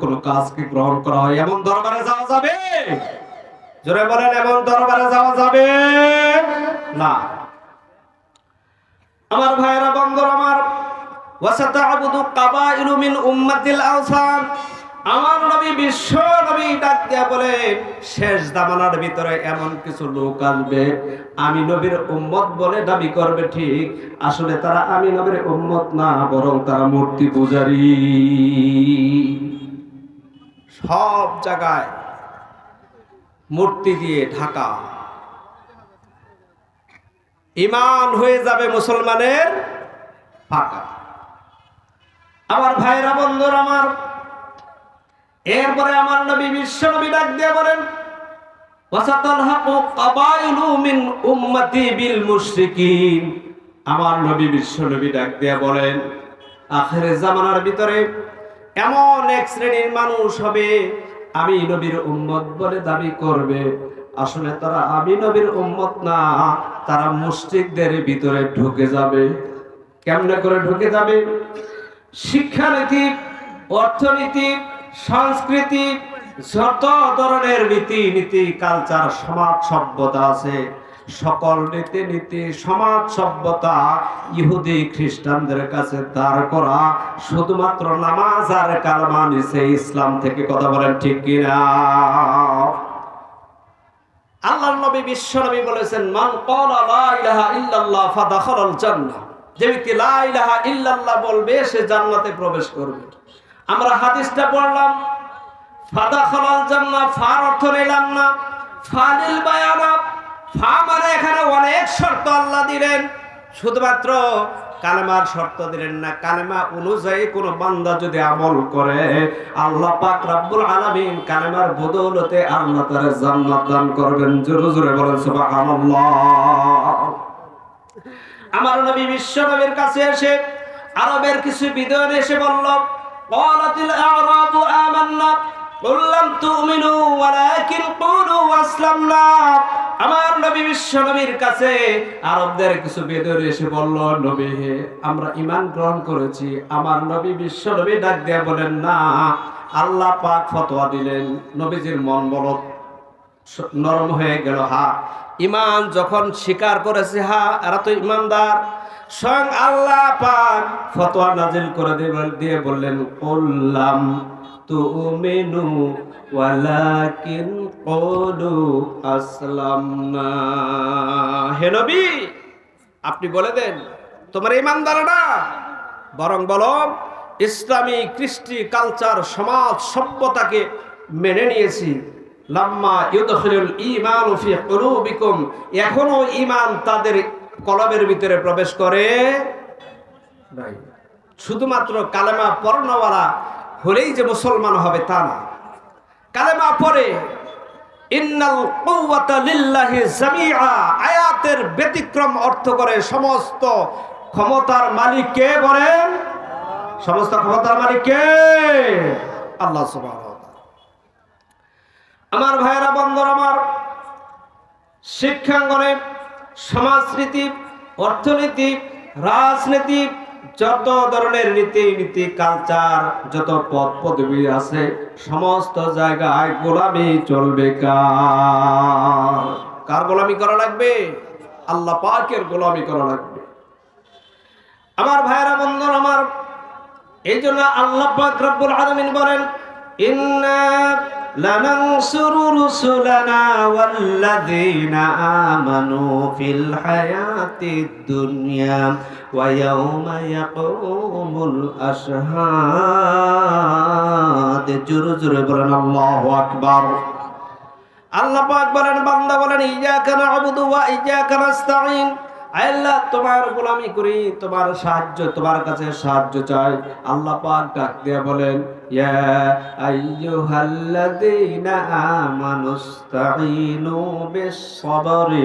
কোনো কাজকে গ্রহণ করা হয়? এমন দরবারে যাওয়া যাবে? জোরে বলেন, এমন দরবারে যাওয়া যাবে? না। আমার বন্ধুর আমার শেষ জামানার ভিতরে এমন কিছু লোক আসবে। আমি নবীর উম্মত বলে দাবি করবে, ঠিক। আসলে তারা আমি নবীর উম্মত না, বরং তারা মূর্তি পূজারী। সব জায়গায় মূর্তি দিয়ে ঢাকা। ইমান হয়ে যাবে মুসলমানের ফাঁকা আমার ভাইরা, বন্ধুর আমার, এরপরে আমার নবী, বিশ্ব নবী ডাক দিয়ে বলেন আমার নবী, বিশ্ব নবী ডাক দিয়ে বলেন, আখের জামানার ভিতরে এমন এক শ্রেণির মানুষ হবে আমি নবীর উম্মত বলে দাবি করবে। আসলে তারা আমি নবীর উম্মত না, তারা মুশরিকদের ভিতরে ঢুকে যাবে। কেমনে করে ঢুকে যাবে? শিক্ষানীতি, অর্থনীতি, সংস্কৃতি, যত ধরনের রীতি নীতি কালচার, সমাজ, সভ্যতা আছে সকল নীতি নীতি, সমাজ সভ্যতা ইহুদি খ্রিস্টানদের কাছে দাঁড় করা, শুধুমাত্র নামাজ আর কালমা নিছে ইসলাম থেকে কথা বলেন ঠিক কিনা? আল্লাহ নবী, বিশ্ব নবী বলেছেন, মান ক্বালা লা ইলাহা ইল্লাল্লাহ ফাদাখালাল জান্নাহ। যে ব্যক্তি লা ইলাহা ইল্লাল্লাহ বলবে, সে জান্নাতে প্রবেশ করবে। আমরা হাদিসটা পড়লাম, ফাদাখালাল জান্নাহ ফার অর্থ নিলাম না, ফালিল মানে এখানে অনেক শর্ত আল্লাহ দিলেন। শুধুমাত্র কালেমার শর্ত দিলেন না, কালেমা অনুযায়ী কোন বান্দা যদি আমল করে, আল্লাহ পাক রাব্বুল আলামিন কালেমার বদৌলতে আল্লাহ তার জান্নাত দান করবেন। জোরে জোরে বলেন, সুবহানাল্লাহ। আমার নবী বিশ্ব নবীর কাছে এসে আরবের কিছু বিদ্বান এসে বলল, ক্বালাতিল আরাবু আমান্না বললাম তুমিনু ওয়ালাকিন ولكن ওয়াসলামনা। আমার নবী বিশ্ব নবীর কাছে আরবদের কিছু বেদর এসে বলল, নবী হে আমরা ইমান গ্রহণ করেছি। আমার নবী বিশ্ব নবী ডাক দিয়ে বলেন, না, আল্লাহ পাক ফতোয়া দিলেন। নবীজির মন বল নরম হয়ে গেল হা। ইমান যখন স্বীকার করেছে, হা, এরা তো ইমানদার স্বয়ং আল্লাহ পাক ফতোয়া নাজিল করে দিয়ে- বললেন বললাম তুমিনু ওয়ালাকিন কলু আসলামনা। হে নবী, আপনি বলে দেন, তোমার ইমানদার না বরং বলো, ইসলামী, কৃষ্টি, কালচার, সমাজ, সভ্যতাকে মেনে নিয়েছি। লাম্মা ইউদখিলুল ঈমান ফি কুলুবিকুম, এখনও ঈমান তাদের কলবের ভিতরে প্রবেশ করে নাই। শুধুমাত্র কালেমা পড়নওয়ালা হলেই যে মুসলমান হবে তা না। কালেমা পরে আয়াতের ব্যতিক্রম অর্থ করে সমস্ত ক্ষমতার মালিক কে বলেন? সমস্ত ক্ষমতার মালিক কে? আল্লাহ আমার ভাইয়েরা, বন্ধুর আমার, শিক্ষাঙ্গনে সমাজনীতি, অর্থনীতি, রাজনীতি যত ধরনের নীতি নীতি কালচার যত পদ পদবি আছে, সমস্ত জায়গায় গোলামি চলবে কার? কার গোলামি করা লাগবে? আল্লাহ পাকের গোলামি করা লাগবে। আমার ভাইয়েরা বন্ধন আমার, এই জন্য আল্লাহ পাক রব্বুল আলামিন বলেন, ইন্না লানানসুরু রুসুলানা ওয়াল্লাযীনা আমানু ফিল হায়াতিদ দুনিয়া ওয়া ইয়াউমা ইয়াকুমুল আশহাদ। জোরে জোরে বলেন, আল্লাহু আল্লাহ পাক বলেন, বান্দা বলেন, ইয়াকা না'বুদু ওয়া ইয়াকা নাস্তাঈন। আয় আল্লাহ, তোমার গোলামি করি, তোমার সাহায্য, তোমার কাছে সাহায্য চাই। আল্লাহ পাক ডাক দিয়ে বলেন, ইয়া আইয়ুহাল্লাযীনা আমানুস্তাঈনু বিস-সাবরি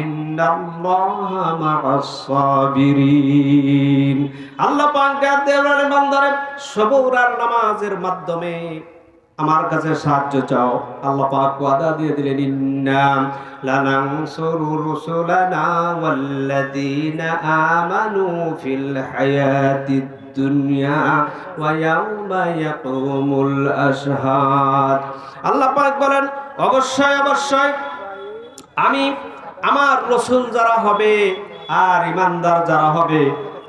ইন্নাল্লাহা মা'আস-সাবিরিন। আল্লাহ পাক ডাক দিয়ে বলেন, বান্দারে, সবর আর নামাজের মাধ্যমে আমার কাছে সাহায্য চাও। আল্লাহ পাক ওয়াদা দিয়ে দিলেন, ইন্না লানাংসুরু রুসুলানা ওয়াল্লাযীনা আমানু ফিল হায়াতিদ দুনিয়া ওয়া ইয়াউমা ইয়াকুমুল আশহাদ। আল্লাহ পাক বলেন, অবশ্যই অবশ্যই আমি আমার রসুল যারা হবে আর ইমানদার যারা হবে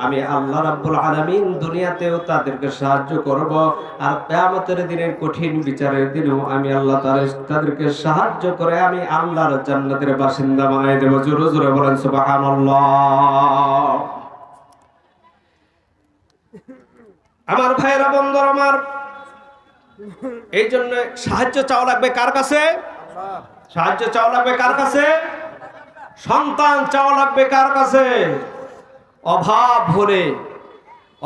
আমি আল্লাহ রাব্বুল আলামিন দুনিয়াতেও তাদেরকে সাহায্য করব আর কিয়ামতের দিনের কঠিন বিচারের দিনেও আমি আল্লাহ তাআলা তাদেরকে সাহায্য করে আমি আল্লাহর জান্নাতের বাসিন্দা বানাই দেব। জোরে জোরে বলেন, সুবহানাল্লাহ। আমার ভাইয়েরা, বন্ধুর আমার এই জন্য সাহায্য চাওয়া লাগবে কার কাছে? সাহায্য চাওয়া লাগবে কার কাছে? সন্তান চাওয়া লাগবে কার কাছে? অভাব হলে,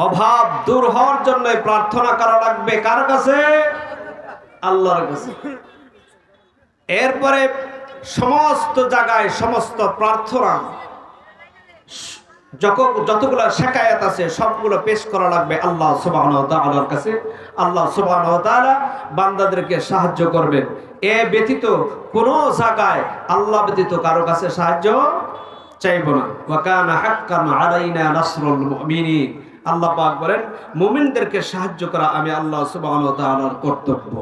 অভাব দূর হওয়ার জন্য প্রার্থনা করা লাগবে কার কাছে? আল্লাহর কাছে। এরপরে সমস্ত জায়গায় সমস্ত প্রার্থনা যতগুলো শেখায়াত আছে, সবগুলো পেশ করা লাগবে আল্লাহ তাআলার কাছে। আল্লাহ তাআলা বান্দাদেরকে সাহায্য করবেন। এ ব্যতীত কোন জায়গায়, আল্লাহ ব্যতীত কারও কাছে সাহায্য চাইব না। ওয়াকানা হাক্কান আলাইনা নাসরুল মুমিনিন। আল্লাহ পাক বলেন, মুমিনদেরকে সাহায্য করা আমি আল্লাহ সুবহানাহু ওয়া তাআলার কর্তব্য।